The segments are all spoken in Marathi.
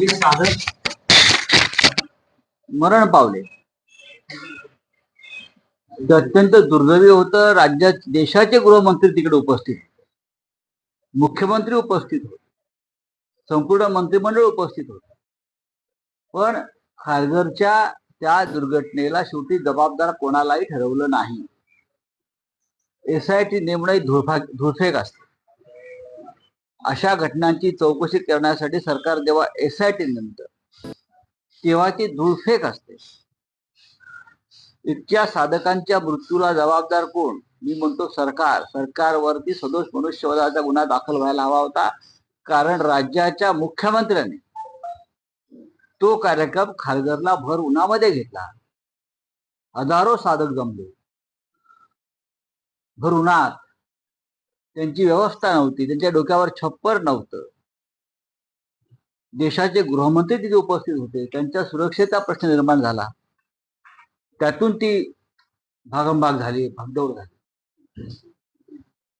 मी साधक मरण पावले. अत्यंत दुर्दैवी होतं. राज्यात देशाचे गृहमंत्री तिकडे उपस्थित मुख्यमंत्री उपस्थित होते. संपूर्ण मंत्रिमंडळ उपस्थित होत. पण खारघरच्या त्या दुर्घटनेला शेवटी जबाबदार कोणालाही ठरवलं नाही. एस आय टी नेमणं ही धुळफेक असते. अशा घटनांची चौकशी करण्यासाठी सरकार जेव्हा एस आय टी नेमतं तेव्हा ती धुळफेक असते. इतक्या साधकांच्या मृत्यूला जबाबदार कोण? मी म्हणतो सरकार. सरकारवरती सदोष मनुष्यवधाचा गुन्हा दाखल व्हायला हवा होता कारण राज्याच्या मुख्यमंत्र्याने तो कार्यक्रम खारघरला भर उन्हामध्ये घेतला. हजारो साधक जमले. भर उन्हात. त्यांची व्यवस्था नव्हती. त्यांच्या डोक्यावर छप्पर नव्हतं. देशाचे गृहमंत्री तिथे उपस्थित होते. त्यांच्या सुरक्षेचा प्रश्न निर्माण झाला. त्यातून ती भागंभाग झाली भागदौड झाली.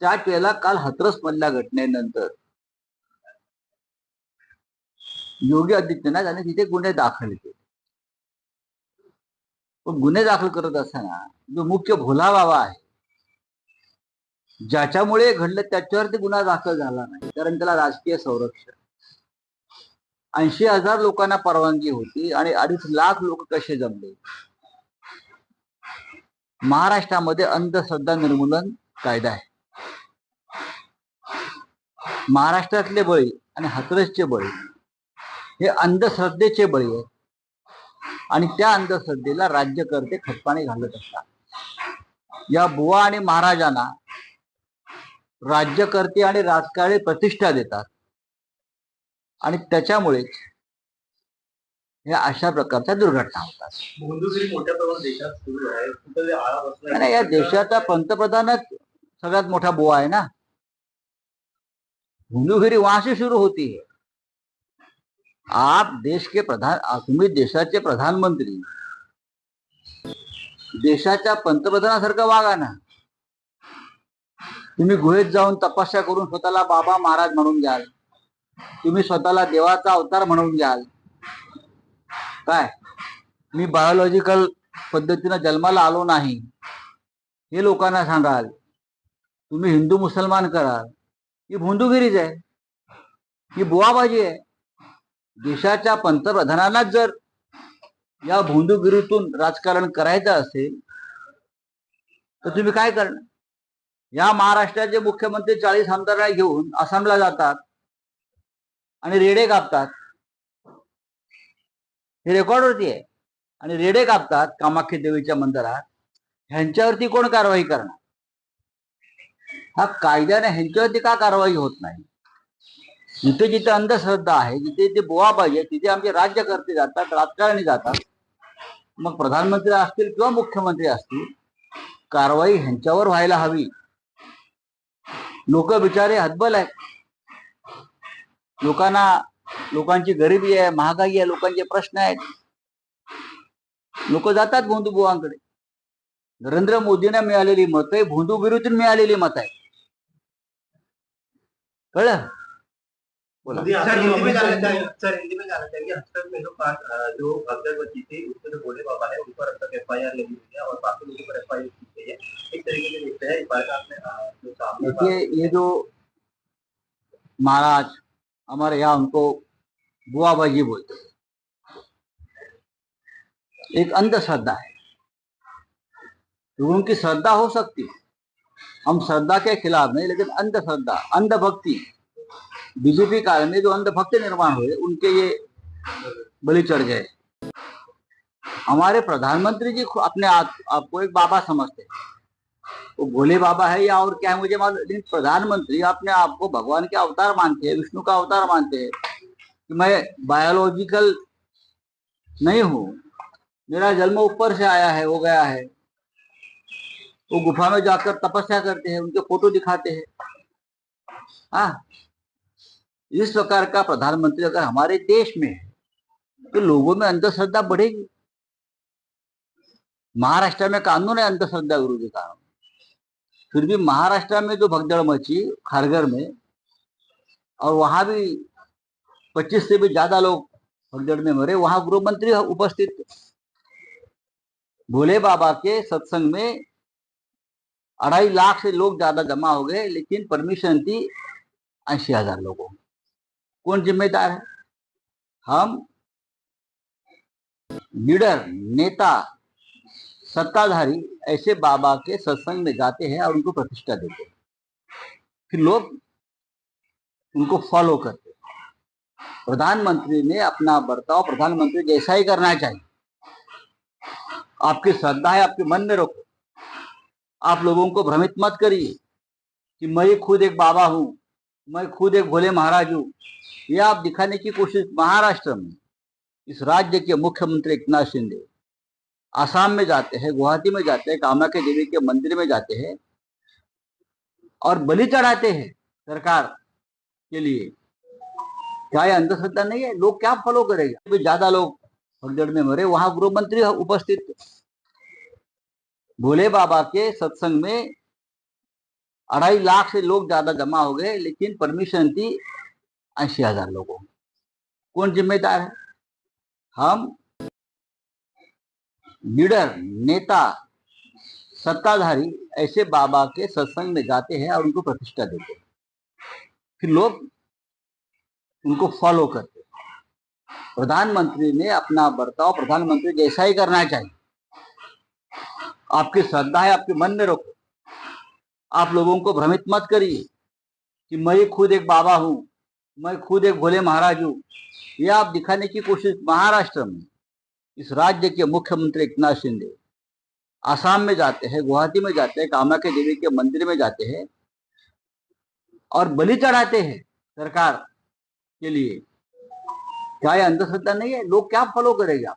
त्याच वेळेला काल हतरस मधल्या घटनेनंतर योगी आदित्यनाथ यांनी तिथे गुन्हे दाखल केले. पण गुन्हे दाखल करत असताना जो मुख्य भोला बाबा आहे ज्याच्यामुळे घडलं त्याच्यावरती गुन्हा दाखल झाला नाही. कारण त्याला राजकीय संरक्षण. ऐंशी हजार लोकांना परवानगी होती आणि अडीच लाख लोक कसे जमले? महाराष्ट्रामध्ये अंधश्रद्धा निर्मूलन कायदा आहे. महाराष्ट्रातले बळी आणि हाथरसचे बळी हे अंधश्रद्धेचे बळी आहेत. आणि त्या अंधश्रद्धेला राज्यकर्ते खतपाणी घालत असतात. या बुवा आणि महाराजांना राज्यकर्ते आणि राजकारणी प्रतिष्ठा देतात. आणि त्याच्यामुळेच या अशा प्रकारच्या दुर्घटना होतात. सुरू नाही या देशाचा पंतप्रधानच सगळ्यात मोठा बुवा आहे ना. हिंदुगिरी वहां से शुरू होती. है आप देश के प्रधान तुम्ही देशाचे प्रधानमंत्री. देशाच्या पंतप्रधानासारखं वागा ना. तुम्ही गुहेत जाऊन तपस्या करून स्वतःला बाबा महाराज म्हणून घ्याल. तुम्ही स्वतःला देवाचा अवतार म्हणून घ्याल. काय? मी बायोलॉजिकल पद्धतीनं जन्माला आलो नाही. हे लोकांना सांगाल. तुम्ही हिंदू मुसलमान कराल. ही भोंदूगिरीच आहे. ही बुवाबाजी आहे. देशाच्या पंतप्रधानांनाच जर या भोंदूगिरीतून राजकारण करायचं असेल तर तुम्ही काय करणार? या महाराष्ट्राचे मुख्यमंत्री चाळीस आमदारांना घेऊन आसामला जातात आणि रेडे कापतात. हे रेकॉर्डवरती आहे. आणि रेडे कापतात कामाख्या देवीच्या मंदिरात. ह्यांच्यावरती कोण कारवाई करणार? हा कायद्याने ह्यांच्यावरती का कारवाई होत नाही? जिथे जिथे अंधश्रद्धा आहे जिथे जिथे बोवा पाहिजे तिथे आमचे राज्यकर्ते जातात राजकारणी जातात. मग प्रधानमंत्री असतील किंवा मुख्यमंत्री असतील कारवाई ह्यांच्यावर व्हायला हवी. लोक बिचारे हतबल आहेत. लोकांना लोकांची गरिबी आहे महागाई आहे लोकांचे प्रश्न आहेत. लोक जातात भोंदू नरेंद्र मोदींना मिळालेली मत भोंदू विरुद्धून मिळालेली मत आहे कळलं? सर हिंदी में गाना चाहिए सर हिंदी में गाना चाहिए हफ़्ते में जो जो भगदड़ बची थी उसके जो भोले बाबा है उन पर अब तक एफ़ आई आर लगी हुई है और बाकी लोगों पर एफ़ आई आर की गई तरीके से देखते हैं इस बारे में आपने जो सामने देखिए ये जो महाराज हमारे यहाँ उनको बुआबाजी बोलते हैं। एक अंधश्रद्धा है। लोगों की श्रद्धा हो सकती है। हम श्रद्धा के खिलाफ नहीं लेकिन अंधश्रद्धा अंधभक्ति। बीजेपी काल में जो अंधभक्त निर्माण हुए, उनके ये बलि चढ़ गए। हमारे प्रधानमंत्री जी अपने आप, आपको एक बाबा समझते हैं। वो भोले बाबा है या और क्या है, मुझे मालूम प्रधानमंत्री अपने आप को भगवान के अवतार मानते हैं, विष्णु का अवतार मानते हैं कि मैं बायोलॉजिकल नहीं हूँ। मेरा जन्म ऊपर से आया है, हो गया है। वो गुफा में जाकर तपस्या करते हैं, उनके फ़ोटो दिखाते हैं। हाँ इस प्रकार का प्रधानमंत्री अगर हमारे देश में है तो लोगों में अंधश्रद्धा बढ़ेगी। महाराष्ट्र में कानून है अंधश्रद्धा विरोधी कानून। फिर भी महाराष्ट्र में जो भगदड़ मची, खारघर में, और वहाँ भी 25 से भी ज़्यादा लोग भगदड़ में मरे, वहाँ गृह मंत्री उपस्थित। भोले बाबा के सत्संग में अढ़ाई लाख से लोग ज़्यादा जमा हो गए, लेकिन परमिशन थी अस्सी हज़ार लोगों। कौन जिम्मेदार है? हम लीडर, नेता, सत्ताधारी ऐसे बाबा के सत्संग में जाते हैं और उनको प्रतिष्ठा देते हैं। फिर लोग उनको फॉलो करते प्रधानमंत्री ने अपना बर्ताव प्रधानमंत्री जैसा ही करना चाहिए। आपकी श्रद्धा है, आपके मन में रखो। आप लोगों को भ्रमित मत करिए कि मैं खुद एक बाबा हूँ, मैं खुद एक भोले महाराज हूँ। ये आप दिखाने की कोशिश महाराष्ट्र में इस राज्य के मुख्यमंत्री एकनाथ शिंदे आसाम में जाते हैं, गुवाहाटी में जाते हैं, कामाख्या देवी के मंदिर में जाते हैं और बलि चढ़ाते हैं सरकार के लिए। क्या ये अंधश्रद्धा नहीं है? लोग क्या फॉलो करेंगे? अभी ज़्यादा लोग भगदड़ में मरे, वहाँ गृह मंत्री उपस्थित। भोले बाबा के सत्संग में अढ़ाई लाख से लोग ज़्यादा जमा हो गए, लेकिन परमिशन थी अस्सी हज़ार लोगों। कौन जिम्मेदार है? हम लीडर, नेता, सत्ताधारी ऐसे बाबा के सत्संग में जाते हैं और उनको प्रतिष्ठा देते हैं। फिर लोग उनको फॉलो करते प्रधानमंत्री ने अपना बर्ताव, प्रधानमंत्री जैसा ही करना चाहिए। आपकी श्रद्धा है, आपके मन में रखो। आप लोगों को भ्रमित मत करिए कि मैं खुद एक बाबा हूँ। मैं खुद एक भोले महाराज हूँ। ये आप दिखाने की कोशिश महाराष्ट्र में इस राज्य के मुख्यमंत्री एकनाथ शिंदे आसाम में जाते हैं, गुवाहाटी में जाते हैं, कामाख्या देवी के मंदिर में जाते हैं और बलि चढ़ाते हैं सरकार के लिए। क्या ये अंधश्रद्धा नहीं है? लोग क्या फॉलो करेगा?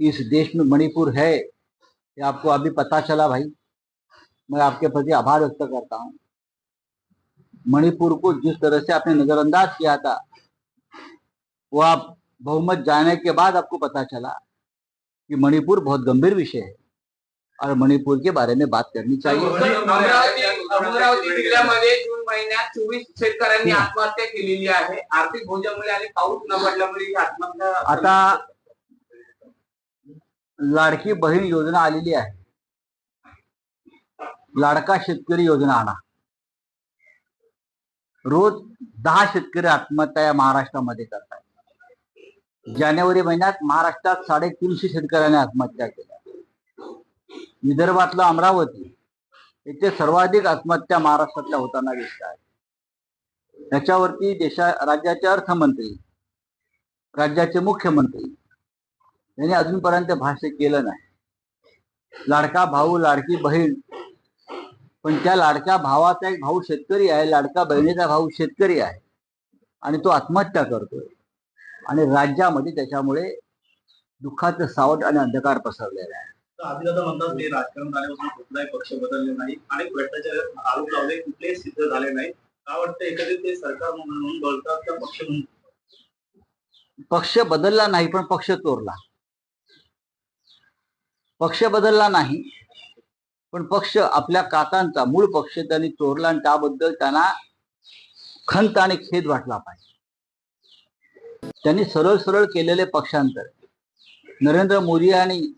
इस देश में मणिपुर है ये आपको अभी पता चला भाई। मैं आपके प्रति आभार व्यक्त करता हूँ। मणिपुर को जिस तरह से आपने नजरअंदाज किया था वो आप बहुमत जाने के बाद आपको पता चला कि मणिपुर बहुत गंभीर विषय है और मणिपुर के बारे में बात करनी चाहिए। अमरावती अमरावती जिल्ह्यामध्ये जून महिन्यात चोवीस शेतकऱ्यांनी आत्महत्या केलेली आहे. आर्थिक भोजामुळे आणि पाऊस न पडल्यामुळे आत्महत्या आता लाडकी बहीण योजना आलेली आहे. लाडका शेतकरी योजना आणा. रोज दहा शेतकरी आत्महत्या या महाराष्ट्रामध्ये करतात जानेवारी महिन्यात महाराष्ट्रात साडेतीनशे शेतकऱ्यांनी आत्महत्या केल्या. विदर्भातलं अमरावती येथे सर्वाधिक आत्महत्या महाराष्ट्रातल्या होताना दिसत आहे. त्याच्यावरती देशा राज्याचे अर्थमंत्री राज्याचे मुख्यमंत्री यांनी अजूनपर्यंत भाष्य केलं नाही. लाडका भाऊ लाडकी बहीण. पण त्या लाडक्या भावाचा एक भाऊ शेतकरी आहे लाडका बहिणीचा भाऊ शेतकरी आहे. आणि तो आत्महत्या करतोय. आणि राज्यामध्ये त्याच्यामुळे दुःखाचं सावट आणि अंधकार पसरलेला आहे. तर आदिदादा म्हणतात ते राजकारण झाल्यापासून कुठलाही पक्ष बदलले नाही अनेक भ्रष्टाचार आरोप लावले कुठलेही सिद्ध झाले नाही. का वाटतं एकंदरीत ते सरकार म्हणून बोलतात का पक्ष म्हणून? पक्ष बदलला नाही पण पक्ष चोरला. पक्ष बदलला नाही. पण पक्ष आपल्या काकांचा मूळ पक्ष त्यांनी चोरला आणि त्याबद्दल त्यांना खंत आणि खेद वाटला पाहिजे. त्यांनी सरळ सरळ केलेले पक्षांतर. नरेंद्र मोदी आणि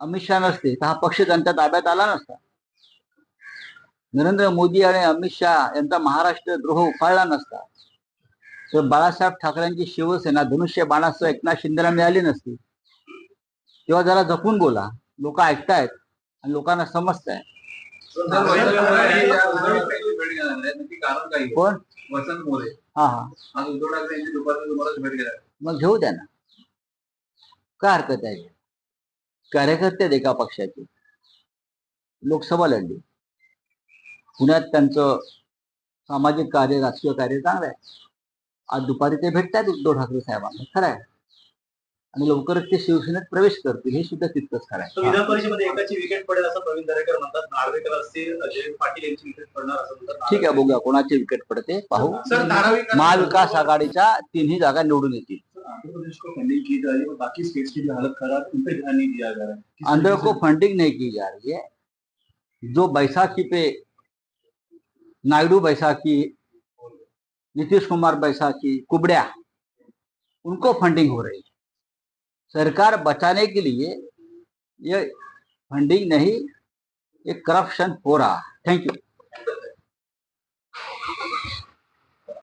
अमित शहा नसते तर हा पक्ष त्यांच्या ताब्यात आला नसता. नरेंद्र मोदी आणि अमित शहा यांचा महाराष्ट्र द्रोह उफाळला नसता. तर बाळासाहेब ठाकरेंची शिवसेना धनुष्य बाणासह एकनाथ शिंदेला मिळाली नसती. तेव्हा जरा जपून बोला. लोक ऐकतायत आणि लोकांना समजताय. कारण काही पण वसंत मोरे. हा हा. आज उद्धव ठाकरे यांची दुपारच्या तुम्हालाच भेट घेणार मग घेऊ द्या ना. काय हरकत आहे? कार्यकर्ते आहेत एका पक्षाचे. लोकसभा लढली. पुण्यात त्यांचं सामाजिक कार्य राजकीय कार्य चांगलं आहे. आज दुपारी ते भेटतात उद्धव ठाकरे साहेबांना. खरं आहे. आणि लवकरच ते शिवसेनेत प्रवेश करतील हे सुद्धा तितकंच खरं आहे. विधान परिषदेमध्ये एकाची विकेट पडेल असं प्रवीण दरेकर म्हणतात. नार्वेकर असतील अजय पाटील यांची विकेट पडणार असं ठीक आहे बघूया कोणाची विकेट पडते. पाहू. महाविकास आघाडीच्या तिन्ही जागा निवडून येतील. आंध्र प्रदेश को फंडिंग की जा रही है बाकी स्टेट्स की हालत खराब उन पे ध्यान नहीं दिया जा रहा है. आंध्र को फंडिंग नहीं की जा रही है। जो बैसाखी पे नायडू बैसाखी नीतीश कुमार बैसाखी कुबड़िया उनको फंडिंग हो रही है। सरकार बचाने के लिए ये फंडिंग नहीं ये करप्शन हो रहा है। Thank you